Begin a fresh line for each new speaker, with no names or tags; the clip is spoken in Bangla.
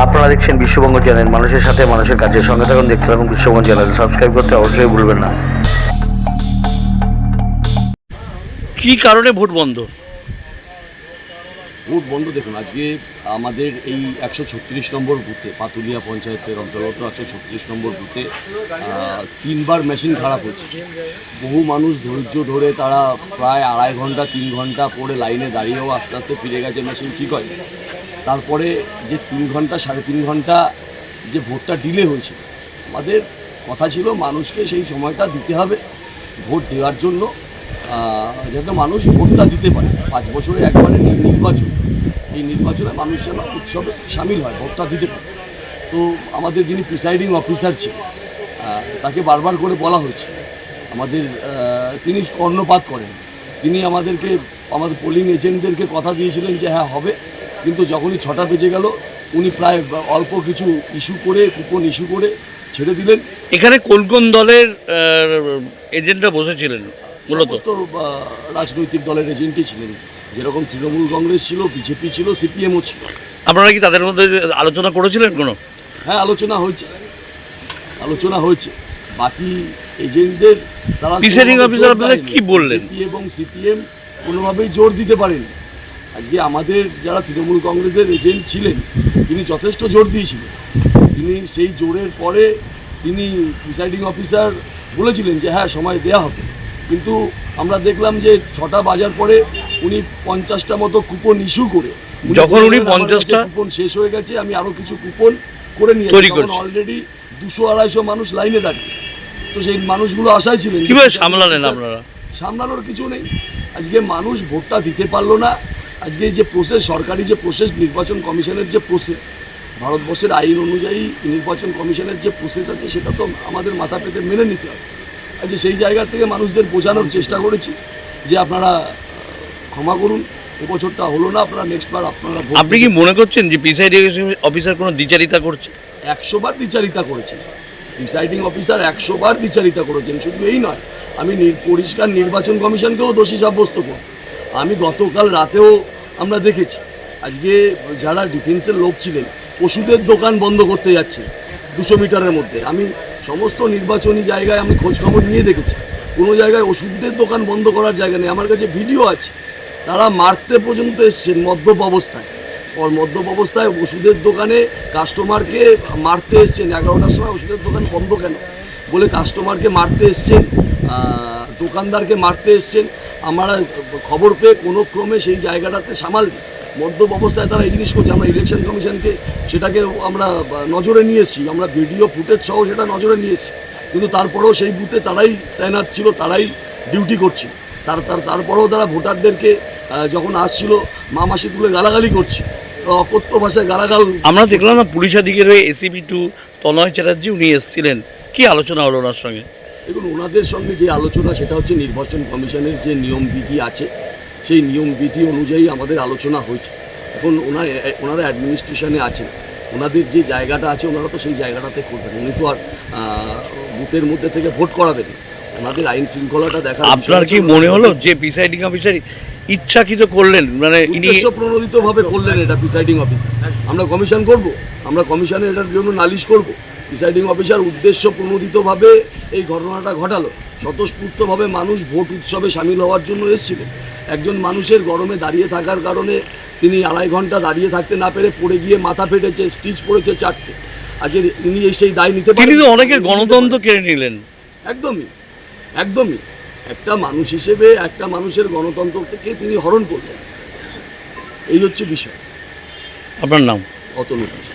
আপনারা দেখছেন বিশ্ববঙ্গ চ্যানেল মানুষের সাথে মানুষের কাজের সঙ্গে থাকুন দেখতে থাকুন বিশ্ববঙ্গ চ্যানেল। সাবস্ক্রাইব করতে অবশ্যই ভুলবেন না। কি কারণে ভোট বন্ধ?
ভোট বন্ধ দেখুন আজকে আমাদের এই একশো ছত্রিশ নম্বর বুথে পাতুলিয়া পঞ্চায়েতের অন্তর্গত একশো ছত্রিশ নম্বর বুথে তিনবার মেশিন খারাপ হচ্ছে বহু মানুষ ধৈর্য ধরে তারা প্রায় আড়াই ঘণ্টা তিন ঘণ্টা পরে লাইনে দাঁড়িয়েও আস্তে আস্তে ফিরে গেছে মেশিন ঠিক হয় তারপরে যে তিন ঘণ্টা, সাড়ে তিন ঘণ্টা যে ভোটটা ডিলে হয়েছিল, আমাদের কথা ছিল মানুষকে সেই সময়টা দিতে হবে, ভোট দেওয়ার জন্য যাতে মানুষ ভোটটা দিতে পারে। পাঁচ বছরে একবারে নির্বাচন, এই নির্বাচনে মানুষ যেন উৎসবে সামিল হয়, ভোটটা দিতে পারে। তো আমাদের যিনি প্রিসাইডিং অফিসার ছিল তাকে বারবার করে বলা হয়েছে, আমাদের তিনি কর্ণপাত করেন। তিনি আমাদেরকে, আমাদের পোলিং এজেন্টদেরকে কথা দিয়েছিলেন যে হ্যাঁ হবে। কিন্তু যখনই ছটা বেজে গেল উনি প্রায় অল্প কিছু ইস্যু করে কুপন ইস্যু করে ছেড়ে দিলেন।
এখানে কোন কোন দলের এজেন্টরা বসেছিলেন মূলত?
সমস্ত রাজনৈতিক দলের এজেন্টই ছিলেন। যেরকম তৃণমূল কংগ্রেস ছিল বিজেপি ছিল সিপিএমও ছিল।
আপনারা কি তাদের মধ্যে আলোচনা করেছিলেন কোনো?
হ্যাঁ আলোচনা হয়েছে। আলোচনা হয়েছে। বাকি এজেন্টদের তারা
কি বললেন?
এবং সিপিএম কোনোভাবেই জোর দিতে পারেনি। আজকে আমাদের যারা তৃণমূল কংগ্রেসের এজেন্ট ছিলেন তিনি যথেষ্ট জোর দিয়েছিলেন। তিনি সেই জোরের পরে তিনি প্রিসাইডিং অফিসার বলেছিলেন যে হ্যাঁ সময় দেয়া হবে। কিন্তু আমরা দেখলাম যে ছটা বাজার পরে উনি পঞ্চাশটা মতো কুপন ইস্যু করে
যখন উনি
বললেন, "আমার কাছে
50টা
কুপন শেষ হয়ে গেছে আমি আরও কিছু কুপন করে নিয়ে অলরেডি দুশো আড়াইশো মানুষ লাইনে দাঁড়িয়ে। তো সেই মানুষগুলো আশায় ছিলেন
কীভাবে সামলালেন আপনারা?
সামলানোর কিছু নেই। আজকে মানুষ ভোটটা দিতে পারল না। আজকে এই যে প্রসেস সরকারি যে প্রসেস নির্বাচন কমিশনের যে প্রসেস ভারতবর্ষের আইন অনুযায়ী নির্বাচন কমিশনের যে প্রসেস আছে সেটা তো আমাদের মাথা পেতে মেনে নিতে হবে। আজকে সেই জায়গা থেকে মানুষদের বোঝানোর চেষ্টা করেছি যে আপনারা ক্ষমা করুন এবছরটা হলো না আপনারা নেক্সট বার আপনারা
আপনি কি মনে করছেন যে প্রিসাইডিং অফিসার কোনো দ্বিচারিতা করছে?
একশো বার দ্বিচারিতা করেছেন প্রিসাইডিং অফিসার একশো বার দ্বিচারিতা করেছেন শুধু এই নয় আমি পরিষ্কার নির্বাচন কমিশনকেও দোষী সাব্যস্ত করব। আমি গতকাল রাতেও আমরা দেখেছি। আজকে যারা ডিফেন্সের লোক ছিলেন ওষুধের দোকান বন্ধ করতে যাচ্ছে দুশো মিটারের মধ্যে। আমি সমস্ত নির্বাচনী জায়গায় আমি খোঁজখবর নিয়ে দেখেছি। কোনো জায়গায় ওষুধের দোকান বন্ধ করার জায়গা নেই। আমার কাছে ভিডিও আছে। তারা মারতে পর্যন্ত এসছেন মদ্যপ অবস্থায়। ওর মদ্যপ অবস্থায় ওষুধের দোকানে কাস্টমারকে মারতে এসছেন। এগারোটার সময় ওষুধের দোকান বন্ধ কেন? বলে কাস্টমারকে মারতে এসছেন দোকানদারকে মারতে এসছেন। আমরা খবর পেয়ে কোনো ক্রমে সেই জায়গাটাতে সামাল। মদ্যপ অবস্থায় তারা এই জিনিস করছে। আমরা ইলেকশন কমিশনকে সেটাকে আমরা নজরে নিয়ে এসেছি। আমরা ভিডিও ফুটেজ সহ সেটা নজরে নিয়ে এসেছি। কিন্তু তারপরেও সেই বুথে তারাই তাইনাত ছিল, তারাই ডিউটি করছিল। তার তার, তারপরেও তারা ভোটারদেরকে যখন আসছিল, মা মাসি তুলে গালাগালি করছে। অকথ্য ভাষায় গালাগাল
আমরা দেখলাম না পুলিশ আধিকের হয়ে এসিপি টু তনয় চ্যাটার্জি উনি এসেছিলেন। কি আলোচনা হলো ওনার সঙ্গে?
দেখুন ওনাদের সঙ্গে যে আলোচনা সেটা হচ্ছে নির্বাচন কমিশনের যে নিয়ম বিধি আছে সেই নিয়ম বিধি অনুযায়ী আমাদের আলোচনা হয়েছে। এখন ওনার ওনারা অ্যাডমিনিস্ট্রেশনে আছেন। ওনাদের যে জায়গাটা আছে ওনারা তো সেই জায়গাটাতে করবেন। উনি তো আর বুথের মধ্যে থেকে ভোট করাবেন। ওনাদের আইন শৃঙ্খলাটা দেখা
আপনার কি মনে হলো যে প্রিসাইডিং অফিসার ইচ্ছাকৃত করলেন মানে
উদ্দেশ্য প্রণোদিত ভাবে করলেন এটা প্রিসাইডিং অফিসার আমরা কমিশন করব আমরা কমিশনে এটার জন্য নালিশ করব। প্রিসাইডিং অফিসার উদ্দেশ্য প্রণোদিতভাবে এই ঘটনাটা ঘটালো। স্বতঃস্ফূর্তভাবে মানুষ ভোট উৎসবে সামিল হওয়ার জন্য এসেছিলেন। একজন মানুষের গরমে দাঁড়িয়ে থাকার কারণে তিনি আড়াই ঘণ্টা দাঁড়িয়ে থাকতে না পেরে পড়ে গিয়ে মাথা ফেটেছে স্টিচ পড়েছে চারটে। আজকে তিনি এই সেই দায় নিতে
তিনি
পারেন
অনেকের গণতন্ত্র কেড়ে নিলেন।
একদমই একদমই। একটা মানুষ হিসেবে একটা মানুষের গণতন্ত্রকে তিনি হরণ করলেন। এই হচ্ছে বিষয়।
আপনার নাম?
অতনুদাস